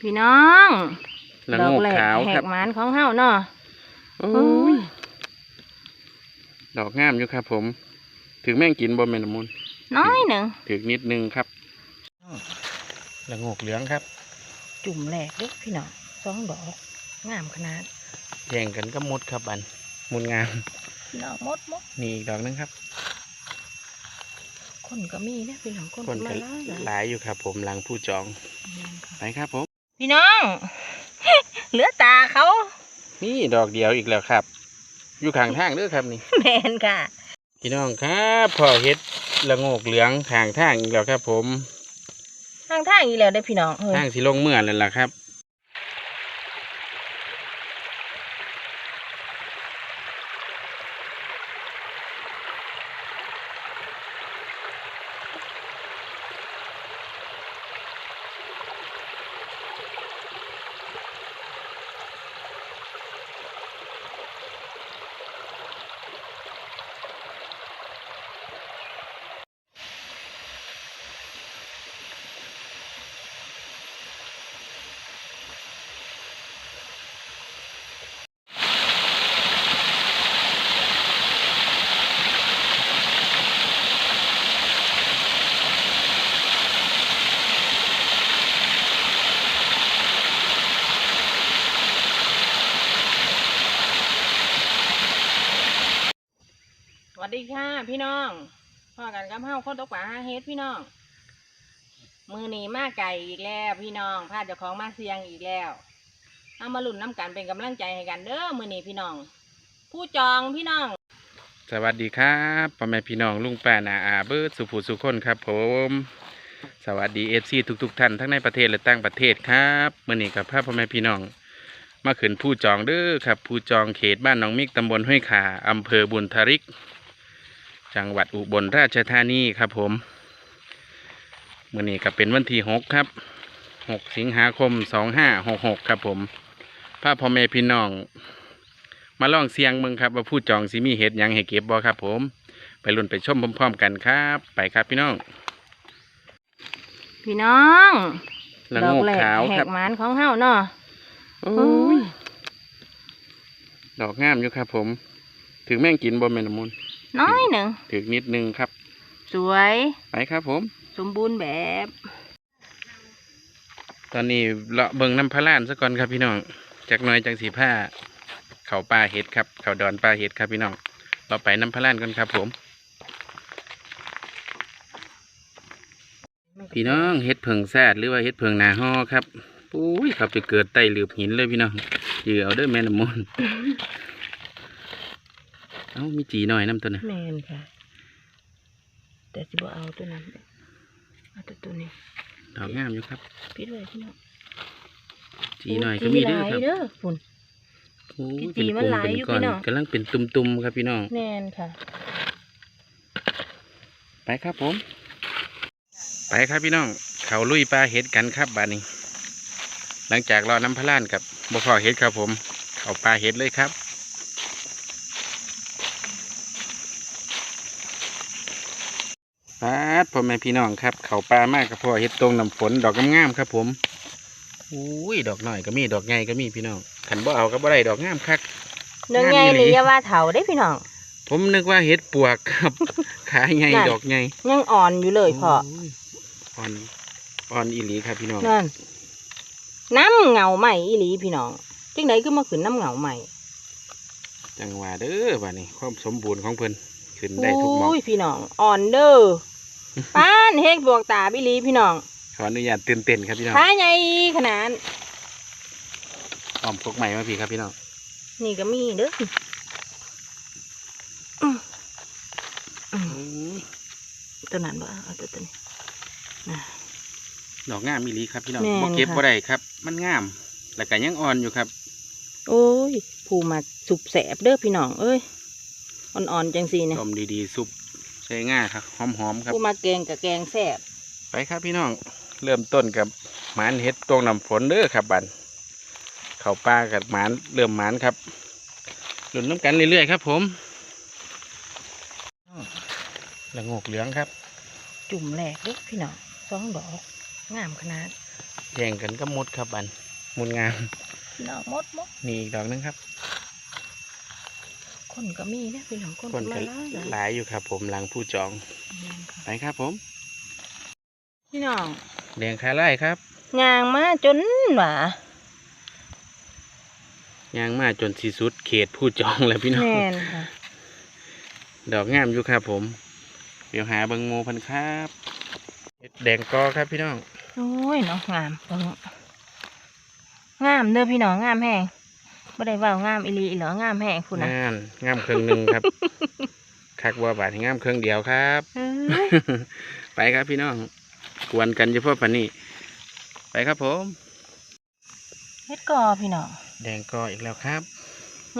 พี่น้องละดอโงกกแหลกขาวแหครับกหมานของเฮาเนาะโอ้โอ้ยยดอกงามอยู่ครับ ผม ถึงแม่งกินบ่แม่นละมุนน้อยหนึ่งถึงนิดนึงครับละโงกเหลืองครับ จุ่มแหลกเด้อพี่น้องสองดอก งามขนาดแย่งกันก็มดครับบันมดงามพี่น้องมดมดนี่อีกดอกนึงครับ คนก็มีนะพี่น้องคนคนก็ก็มาหลายหลายอยู่ครับ ผมหลังผู้จองไปครับผม พี่น้อง เหลือตาเขา นี่ดอกเดียวอีกแล้วครับ อยู่ข้างทางเด้อครับนี่ แมนค่ะ พี่น้องครับพ่อเฮ็ดละโงกเหลืองข้างทางอีกแล้วครับ ผม ทางทางอีแล้วได้อพี่น้องเฮ้ย ทางสิลงเมื่อแล้วล่ะครับ ดีค่ะ พี่น้องพ่อกันกับเฮาคนตกป่าหาเฮ็ดพี่น้อง มือหนีมาไก่อีกแล้ว พี่น้องพาเจ้าของมาเสียงอีกแล้วเอามาลุ่นน้ำกันเป็นกำลังใจให้กันเด้อมือหนีพี่น้อง ผู้จองพี่น้อง สวัสดีครับพ่อแม่พี่น้องลุงป้านาอาเบิร์ดสุภูสุคนครับ ผม สวัสดีเอฟซีทุก ๆ ท่านทั้งในประเทศและต่างประเทศครับมื่อนีกับพาพ่อแม่พี่น้องมาขึ้นผู้จองเด้อครับ ผู้จองเขตบ้านหนองมิกตำบลห้วยขาอำเภอบุญทริก จังหวัดอุบลราชธานีครับผมมื่อนี้ก็เป็นวันที่หกครับหกสิงหาคมสองห้าหกหกครับผมพาพ่อแม่พี่น้อง มาลองเสียงเมืองครับว่าผู้จองสิมีเห็ดหยังให้เก็บบ่ครับ ผม ไปลุ้นไปชมพร้อมๆกันครับ ไปครับพี่น้อง พี่น้องละดอโงกกแหลกขาวแหครับ กหมานของเฮาเนาะโอ้โอ้ยยดอกงามอยู่ครับผม ถึงแม่งกินบ่แม่นละมุน น้อยหนึ่งถึงนิดนึงครับ สวย ไปครับผม สมบูรณ์แบบ ตอนนี้เลาะเบิงน้ำพะล้านซะก่อนครับพี่น้องจากหน้อยจังสีผ้า เขาปลาเห็ดครับ เขาดอนปลาเห็ดครับพี่น้อง เราไปน้ำพะล้านกันครับผมพี่น้องเห็ดเพิงแซดหรือว่าเห็ดเพิงนาฮอครับปุ้ยเขาไปเกิดใต้หลืบหินเลยพี่น้องยือเอาเด้อแม่น้ำมนต์เอ้ามีจีหน่อยน้ำตัวนะแมนค่ะ แต่สิบ่เอาตัวนั้นเอาแต่ตัวนี้ดอกงามอยู่ครับพี่ด้วยพี่น้องจีหน่อยก็มีเด้อครับหลายเด้อฝุ่นโอ้ยจีเป็นมันกลมหลายเป็นอยู่ก้อนพี่น้องกำลังเป็นตุ่มๆครับพี่น้องแมนค่ะ ไปครับผม ไปครับพี่น้อง เขาลุยปลาเห็ดกันครับบาดนี้ หลังจากรอน้ำพะล้านกับบ่พอเห็ดครับผมเขาปลาเห็ดเลยครับปาด พ่อแม่พี่น้องครับเขาปลามากกับพ่อเห็ดตรงน้ำฝนดอกงามๆครับ ผมอุ้ยดอกหน่อยก็มีดอกใหญ่ก็มีพี่น้องขันบ่เอาก็บ่ได้ดอกงามคักเรื่องใหญ่นี่อย่าว่าเถาได้พี่น้อง ผมนึกว่าเห็ดปวกครับ ขาใหญ่นั่นดอกใหญ่ยังอ่อนอยู่เลยพ่อโยอ่อนอ่อนอีหลีครับพี่น้องนั่นน้ำเหงาใหม่อีหลีพี่น้องจังไดก็มาขึ้นน้ำเหงาใหม่จังหวะเด้อบ้านี้ความสมบูรณ์ของเพิ่นขึ้นได้ทุกหมองโอ้ยพี่น้องอ่อนเด้อ ป้านเฮกบวกตาบิลีพี่น้องขออนุญาตตื่นเต้นครับพี่น้องขาใหญ่ขนาดอ้อมพกใหม่มาพี่ครับพี่น้องนี่ก็มีเด้ออืมอืมอืมตัวนั้นบ่เอาตัวตัวนี้น่ะดอกงามอีหลีครับพี่น้องแม่นบ่เก็บค่ะบ่ได้ครับ มันงามแล้วก็ยังอ่อนอยู่ครับ โอ้ย ผู้มาสุบแสบเด้อพี่น้องเอ้ยอ่อนๆจังสีเนี่ยต้มดีๆซุป ใช้ง่ายครับ หอมๆครับ ผู้มาแกงกับแกงแสบไปครับพี่น้อง เริ่มต้นกับหมานเห็ดตรงน้ำฝนเด้อครับบันเขาปลากับหมานเริ่มหมานครับหลุนน้ำกันเรื่อยๆครับผมละโงกเหลืองครับ จุ่มแหลกเด้อพี่น้องสองดอกงามขนาดแย่งกันก็มุดครับบันมุดงาม พี่น้องมดมด นี่อีกดอกหนึงครับ คนก็มีนะพี่น้องคนคนก็ก็มาหลายหลายอยู่ครับ ผมหลังผู้จองแม่นค่ะไปครับผม พี่น้องเลี้ยงคาไล่ครับยางมาจนหวายางมาจนสีสุดเขตผู้จองแล้วพี่น้องแม่นค่ะดอกงามอยู่ครับผม เดี๋ยวหาเบิงโมพันครับเห็ดแดงกอครับพี่น้องโอ้ยเนาะงามเบิ่งงามเด้อพี่น้องงามแห้ง บ่ได้เว้างามอีหลีอีเหรองามแห้งคุณนะงามงามเครื่องหนึ่งครับ คักบัวบาทงามเครื่องเดียวครับ เอ้ย ไปครับพี่น้องกวนกันเฉพาะปันนี้ ไปครับผม เฮ็ดกอพี่น้องแดงกออีกแล้วครับ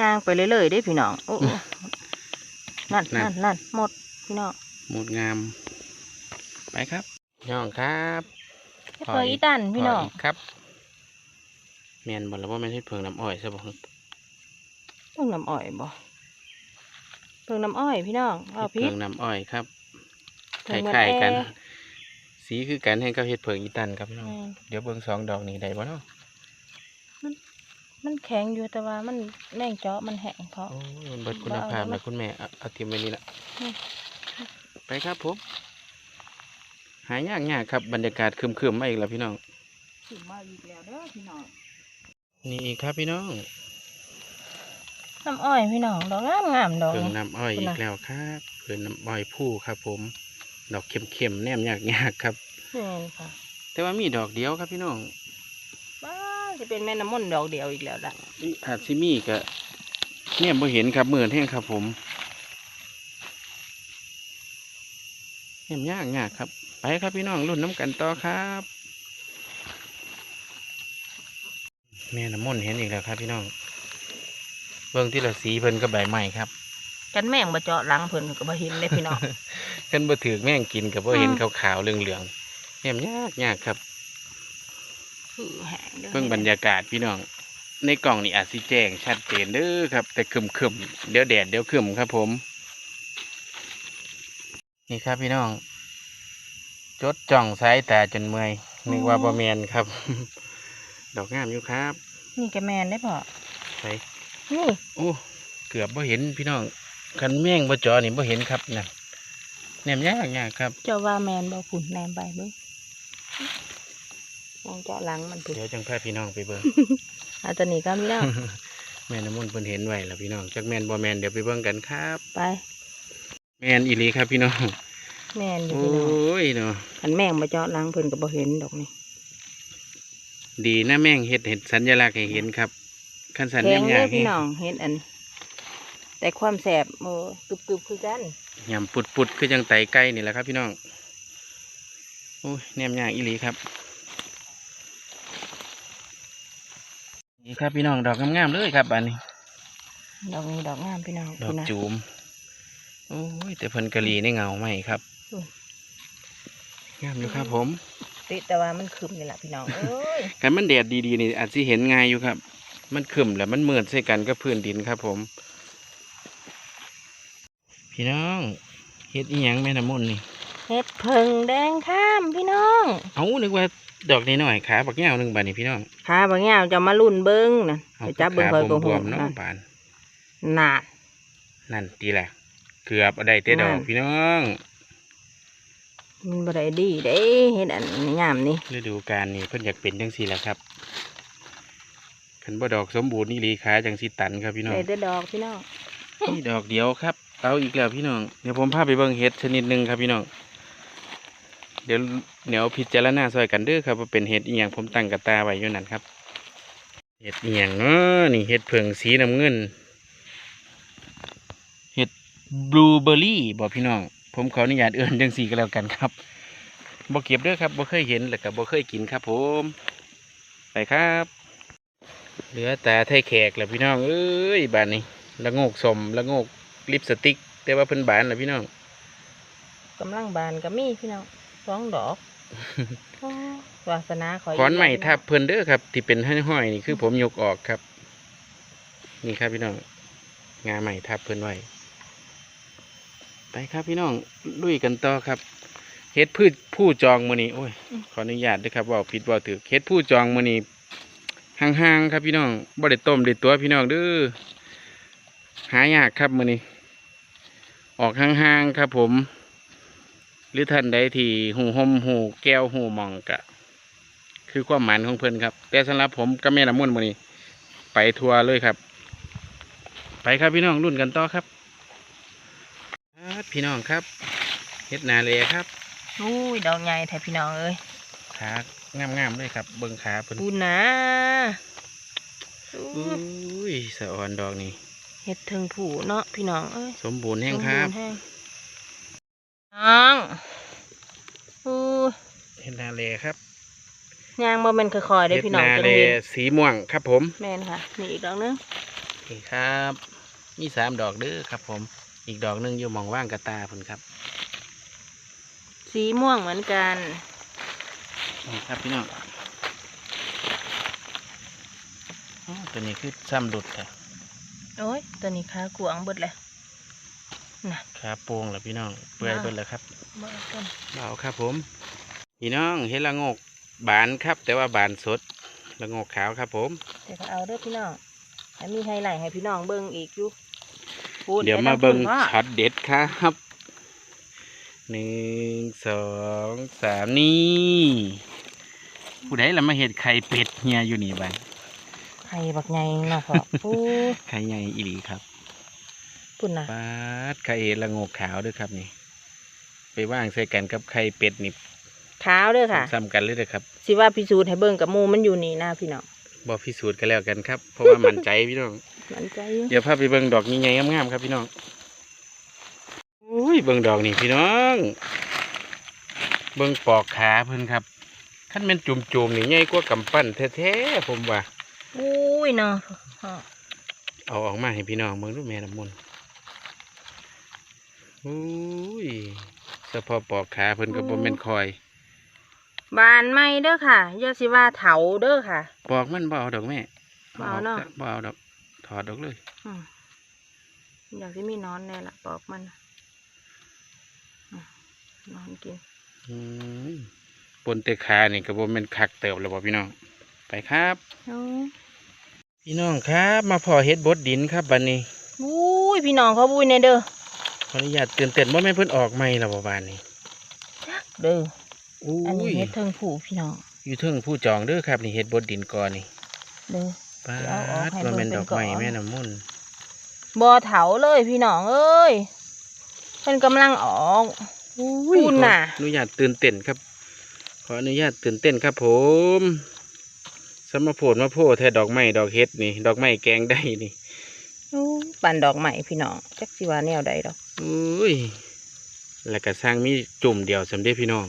ย่างไปเรื่อยๆได้พี่น้องโอ้โอ้นั่นนั่นั่น นนั่นหมดพี่น้องหมุดงาม ไปครับพี่น้องครับเฮ็ดเปออีตันพี่น้อง ขกครับ แมนบอกแล้วว่าแมนเฮ็ดเพิงน้ำอ้อยใช่บ่เพิ่งน้ำอ้อยบ่เพิ่งน้ำอ้อยพี่น้องเอาเฮ็ดพิเพิษงน้ำอ้อยครับคเพิ่งมันล้ายๆกันแอสีคือกันให้กับเฮ็ดเพิงอีตันครับพี่น้องแม่นเดี๋ยวเบิ่งสองดอกนี้ได้บ่เนาะมันแข็งอยู่แต่ว่ามันแม่งเจาะมันแห้งเพราะโอ้ยมันเบิดคุณบ่เอาภาพแล้วนะคุณแม่เอาเอาทิมไว้นี่ละอืมไปครับผมหายากยากครับบรรยากาศครึมๆมาอีกแล้วพี่น้องถึงมาอีกแล้วเด้อพี่น้อง นี่อีกครับพี่น้องน้ำอ้อยพี่น้องดอกงามงามๆดอกเพิ่งนี้น้ำอ้อยคุณอีน่ะกแล้วครับเพิ่งน้ำอ้อยผู้ครับ ผม ดอกเข้มๆแนมยากยากๆครับนี่ค่ะแต่ว่ามีดอกเดียวครับพี่น้องบ้าจะเป็นแม่น้ำมนต์ดอกเดียวอีกแล้วล่ะอาจสิมีก็เนี่ยบ่เห็นครับมือแท่งครับ ผมเนี่ยยากยากครับ ไปครับพี่น้องรุ่นน้ำกันต่อครับ แม่น้ำมนต์เห็นอีกแล้วครับ พี่น้อง เบิ่งที่ละสีเพิ่นก็ใบใหม่ครับ กันแม่งมาเจาะหลังเพิ่นก็บ่เห็นเลยพี่น้อง เพิ่นบ่ถือแม่งกินกับบ่เห็นอืมขาวๆเหลืองๆเนี่ยยากยากครับคือแห้งด้อเพิ่งบรรยากาศพี่น้อง ในกล่องนี่อาจสิแจ้งชัดเจนเด้อครับ แต่ครึมครึมๆเดี๋ยวแดดเดี๋ยวครึมครับ ผม นี่ครับพี่น้อง จดจ้องสายตาจนเมื่อยนึกว่าบ่แมนครับ ดอกงามอยู่ครับนี่แกแมนได้พอไปนี่โอ้เกือบบ่เห็นพี่น้องคันแม่งบ่จอนี่บ่เห็นครับนะแนมยากยากครับ เจ้าว่าแมนบ่ฝุ่นแนมไปเบิ่งมองเจาะหลังมันพุ่นเดี๋ยวจังพาพี่น้องไปเบิ่งอาตอนนี้ก็มีแล้วแม่น้ำมนต์เพิ่นเห็นไว้แล้วพี่น้องจักแม่นบ่แม่นเดี๋ยวไปเบิ่งกันครับ ไป แม่นอีหลีครับพี่น้องแมนอยู่โอ้พี่น้องยเนาะอันแม่งมาเจาะหลังเพิ่นก็บ่เห็นดอกนี่ ดีนะแม่งเฮ็ดเห็ดสัญลักษณ์ให้เห็นครับคันสัญแข็ญางเด้อณพี่น้องเห็นอัน แต่ความแสบโอ้กึบๆคือกันยำปุดปุดๆคือจังไตไก่นี่แหละครับ พี่น้องโอ้ยแนมยากอีหลีครับนี่ครับพี่น้องดอกงามๆเลยครับอันนี้ ดอกนี้ดอกงามพี่น้องดอคุกณนะ จูมโอ้ยแต่เพิ่นกะหลีในเงาไหมครับอืม งามอยู่ครับผม ติแต่ว่ามันคืมนี่แหละพี่น้องเอ้ยกันมันแดดดีๆนี่อาจสิเห็นง่ายอยู่ครับ มันขึ้มแล้วมันมืดใส่กันกับพื้นดินครับ ผม พี่น้องเฮ็ดอีหยังแม่น้ำมนต์นี่เห็ดเพิงแดงข้ามพี่น้อง เอานึกว่าดอกนี้หน่อยขาบักเงาวหนึ่งบาทนี่พี่น้องขาบางอย่างจะมาลุ่นเบิ้งนะเอาไปจับเบิ้งขาคอยโกบหวกมๆเนาะนะปานน่ะนั่นตีแหละเกือบเอาได้เต้ดอกนั่นพี่น้อง มันบ่ได้ดีเด้เห็ดอันงามนี่ฤดูกาลนี่เพิ่นอยากเป็นจังสี่แหละครับขันบ่ดอกสมบูรณ์นี่หลีขาจังสิตันครับพี่น้องได้แต่ดอกพี่น้องนี่ดอกเดียวครับ เอาอีกแล้วพี่น้องเดี๋ยวผมพาไปเบิ่งเห็ดชนิดหนึ่งครับพี่น้องเดี๋ยวเดี๋ยวพิจารณาซอยกันเด้อครับว่าเป็นเห็ดอีหยังผมตั้งกระตาไว้อยู่นั่นครับเห็ดอีหยังเนาะนี่เห็ดเผิงสีน้ำเงินเห็ดบลูเบอร์รี่บอกพี่น้อง ผมขออนุญาตเอื้อนจังสีก็แล้วกันครับบ่เก็บเด้อครับบ่เคยเห็นแล้วก็บ่เคยกินครับ ผมไปครับ เหลือแต่ไทยแขกแหละพี่น้องเอ้ยบานนี้ละโงกสมละโงกลิปสติก แต่ว่าเพิ่นบานแหละพี่น้องกำลังบานก็มีพี่น้องสองดอกโอ้วาสนาขอขอนใหม่กทับเพิ่นเด้อครับ ที่เป็นห้อยๆนี่คือผมยกออกครับ นี่ครับพี่น้องงาใหม่ทับเพิ่นไว้ ไปครับพี่น้องลุยกันต่อครับเฮ็ดพืชผู้จองมือนี้โอ้ยอืมขออนุญาตด้วยครับเว่าผิดเว่าถือเฮ็ดผู้จองมือนี้ห่างๆครับพี่น้องบ่ได้ต้มได้ตัวพี่น้องเด้อหายากครับมือนี้ออกห่างๆครับผม หรือท่านใดที่หูหมหูแก้วหูหมองกะ คือความหมายของเพิ่นครับ แต่สำหรับผมกับแม่น้ำมนต์มือนี้ ไปทัวร์เลยครับ ไปครับพี่น้องรุ่นกันต่อครับครับ พี่น้องครับเฮ็ดนาเลครับอุ้ยดอกใหญ่แท้พี่น้องเอ้ยขางามๆเลยครับ เบิ่งขาเพิ่นปูนะอุ้ยสะอ่อนดอกนี่เฮ็ดถึงผูเนาะพี่น้องเอ้ยสมบูรณ์แห้งครับสมญแห้งน้องอู้เฮ็ดนาเลครับยางบ่แม่นค่อยๆได้เฮ็ดพี่น้องนาจังเลเห็นสีม่วงครับผมแม่นค่ะนี่อีกดอกหนึงนี่ครับ มีสามดอกเด้อครับผม อีกดอกหนึงอยู่หมองว่างกระตาเพิ่นครับ สีม่วงเหมือนกันนี่ครับพี่น้องอ้อตัวนี้คือซ้ำดุดค่ะโอ้ยตัวนี้ขากวางเบิดเลยน่ะขาโปงแล้วพี่น้อง เปื่อยว้าวเบิดแล้วครับบ่เอาต้นเบาครับผม พี่น้องเห็ดละโงกบานครับ แต่ว่าบานสดละโงกขาวครับผมเดี๋ยวก็เอาเด้อพี่น้องแล้วมีไฮไลท์ให้พี่น้องเบิ่งอีกอยู่พู เดี๋ยวไปมาทงเบิ่งพุ่นว่าช็อตเด็ดครับหนึ่งสองสามนี่ผู้ใดละมาเห็ดไข่เป็ดเฮียอยู่นี่บ้านไข่บักใหญ่เนาะพ่อพูดไข่ใหญ่อีหลีครับปุ่นน่ะปาดไข่เห็ดละโงกขาวด้วยครับนี่ ไปว่างใส่กันกับไข่เป็ดนี่ขาวเด้อค่ะซ้ำกันเลยเด้อครับสิว่าพิสูจน์ให้เบิ่งกับหมูมันอยู่นี่นะพี่น้องบอพิสูจน์กันแล้วกันครับ เพราะว่ามั่นใจพี่น้อง มันใจอยู่เดี๋ยวพาไปเบิ่งดอกใหญ่ๆงามๆครับพี่น้องอุ้ยเบิ่งดอกนี่พี่น้อง เบิ่งปอกขาเพิ่นครับขั้นเป็นจุ่มๆนี่ใหญ่กว่ากำปั้นแท้ๆผมว่าอุ้ยเนาะพ่อเอาออกมาให้พี่น้องเบิ่งดูแม่น้ำมนต์อุ้ยเฉพาะปอกขาเพิ่นก็บ่แม่นคอย บานไม่เด้อค่ะอย่าสิว่าเถาเด้อค่ะ ปอกมันบ่เอาดอกแม่บ่เอาเนาะกซบ่เอาดอก ถอดดอกเลยอืมอยากสิมีนอนแน่ละปอกมันอืมนอนกินอืมปนแต่ขานี่ก็บ่แม่นคักเติบแล้วบ่พี่น้อง ไปครับโอ้ยพี่น้องครับ มาพอเฮ็ดบดดินครับบัดนี้อุ้ยพี่น้องเขาบุยในเด้อขออนุญาตตื่นเต้นว่าแม่นเพิ่นออกใหม่แล้วบ่บานนี้เด้ออุ้อันนี้ยเฮ็ดเทิงผูพี่น้องอยู่เทิงผู้จองเด้อครับนี่เฮ็ดบดดินก่อนนี่เด้อ ปาเดี๋ยวเอาออกดให้ว่าแม่นเบิ่ดงอกเป็นไม้ก่อนแม่น้ำมุ่นต์บ่เถาเลยพี่น้องเอ้ยเพิ่นกำลังออกพูนน่ะ ขออนุญาตตื่นเต้นครับ ขออนุญาตตื่นเต้นครับ ผมสมมาโพดมาโพดแท้ดอกไม้ดอกเฮ็ดนี่ ดอกไม้แกงได้นี่อู้ปั่นดอกใหม่พี่น้องจักสิว่าแนวใดดอก อุ้ยแล้วก็สร้างมีจุ่มเดียวสำเร็จพี่น้อง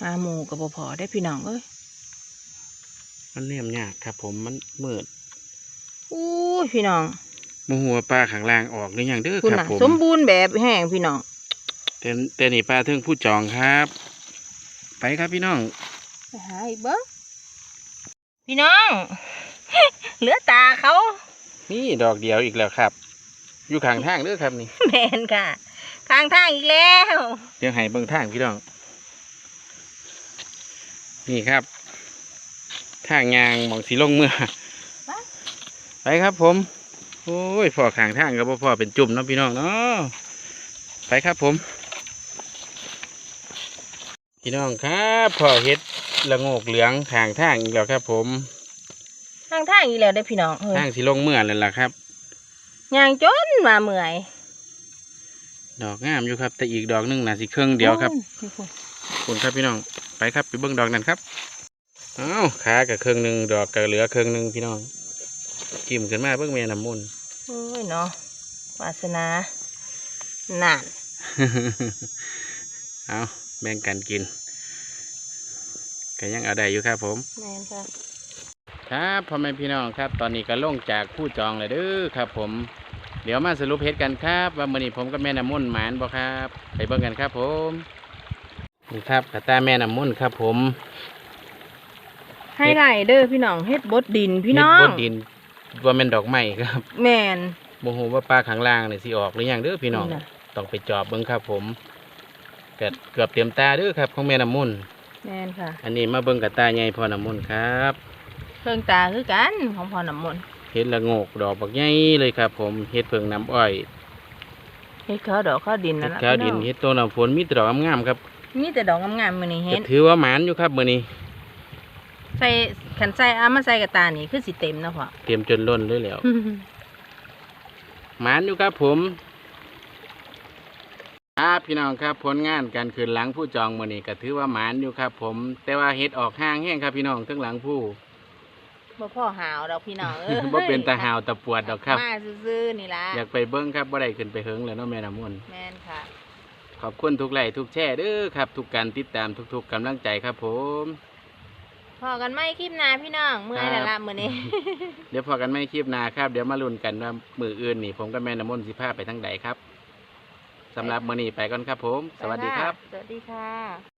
หาหมูกับบ่พอได้พี่น้องเอ้ย มันแนมยากครับ ผมมันมืดอู้ยพี่น้องหมูหัวปลาข้างล่างออกหรือยังเด้อคุณครับ น่ะผมสมบูรณ์แบบแห้งพี่น้อง แต่แต่นี่ปลาเทิงผู้จองครับ ไปครับพี่น้อง ไปหาอีกเบิ้งพี่น้อง เหลือตาเขานี่ดอกเดียวอีกแล้วครับ อยู่ข้างทางเด้อครับนี่ แมนค่ะทางทางอีกแล้ว เดี๋ยวให้เบิ่งทางพี่น้อง นี่ครับ ทางยางหมองสีลงเมื่อไปครับผม โอ้ยพอข้างทางก็บ่พอเป็นจุ่มเนาะพี่น้องเนาะไปครับผม พี่น้องครับพอเฮ็ดละโงกเหลืองข้างทางอีกแล้วครับผมทางทางอีกแล้วได้อพี่น้องเฮ้ยทางสีลงเมื่อแล้วล่ะครับยางจนมาเมื่อย ดอกงามอยู่ครับ แต่อีกดอกหนึงน่ะสิเครื่องเดียวครับโอ้ยขอบคุณครับพี่น้องไปครับไปเบิ่งดอกนั้นครับ อ้าวขากับเครื่องหนึ่งดอกกับเหลือเครื่องหนึ่งพี่น้องจิ้มขึ้นมาเบิ่งแม่น้ำมุนต์โอ้ยเนาะวาสนานั่นเอาแบ่งกันกินก็ยังเอาได้อยู่ครับผมแมนค่ะครับพ่อแม่พี่น้องครับ ตอนนี้ก็ลงจากผู้จองเลยเด้อครับ ผม เดี๋ยวมาสรุปเฮ็ดกันครับ ว่ามื้อนี้ผมกับแม่น้ำมุนต์หมานบ่ครับ ไปเบิ่งกันครับผมนี่ครับกระตาแม่น้ำมุนต์ครับ ผม ให้ไหลเด้อพี่น้องเฮ็ดบดดินพี่น้องเฮ็ดบดดินว่าแม่นดอกไม้ครับ แมนโมโหว่าปลาข้างล่างเนี่ยสิออกหรือยังเด้อพี่น้องน่ะต้องไปจอบเบิ่งครับผมกก็เกือบเตรียมตาเด้อครับของแม่น้ำมนต์แม่นค่ะ อันนี้มาเบิ่งกับตาใหญ่พ่อน้ำมนต์ครับเครื่องตาคือกันของพ่อน้ำมนต์เฮ็ดละโงกดอกบักใหญ่เลยครับ ผมเฮ็ดเพิงน้ำอ้อยเฮ็ดข้าวดอกข้าวดินเฮ็นั่ดนล่ะข้าวดินพี่เฮ็ดต้นน้ำฝนมีแต่ดอกงามๆครับมีแต่ดอกงามๆมื้อนี้เห็ก็นถือว่าหมานอยู่ครับมื้อนี้ใส่ขันใส่เอามาใส่กับตานี่คือสิเต็มเนาะพ่อ เตรียมจนล้นเลยแล้วหมานอยู่ครับผม ครับพี่น้องครับผลงานการคืนหลังผู้จองมื้อนี้ก็ถือว่าหมานอยู่ครับ ผม แต่ว่าเฮ็ดออกห้างแห้งครับพี่น้องทั้งหลังผู้บ่พ่อหาวดอกพี่น้องเอ้ยบ่เป็นตาหาวตะปวดดอกครับมาซื่อๆนี่ล่ะอยากไปเบิ้งครับบ่ได้ขึ้นไปเฮิงแล้วเนาะแม่น้ำมนต์แม่นค่ะ ขอบคุณทุกไลค์ทุกแชร์เด้อครับ ทุกการติดตามทุก ๆกำลังใจครับผม พอกันไหมคลิปหน้าพี่น้องเมื่อยแล้วล่ะมื้อนี้ เดี๋ยวพอกันไม่คลิปหน้าครับ เดี๋ยวมาลุ้นกันว่ามืออื่นนี่ผมกับแม่น้ำมนต์สิพาไปทางใดครับสำหรับมื้อนี้ไปก่อนครับผม สวัสดีครับ สวัสดีค่ะ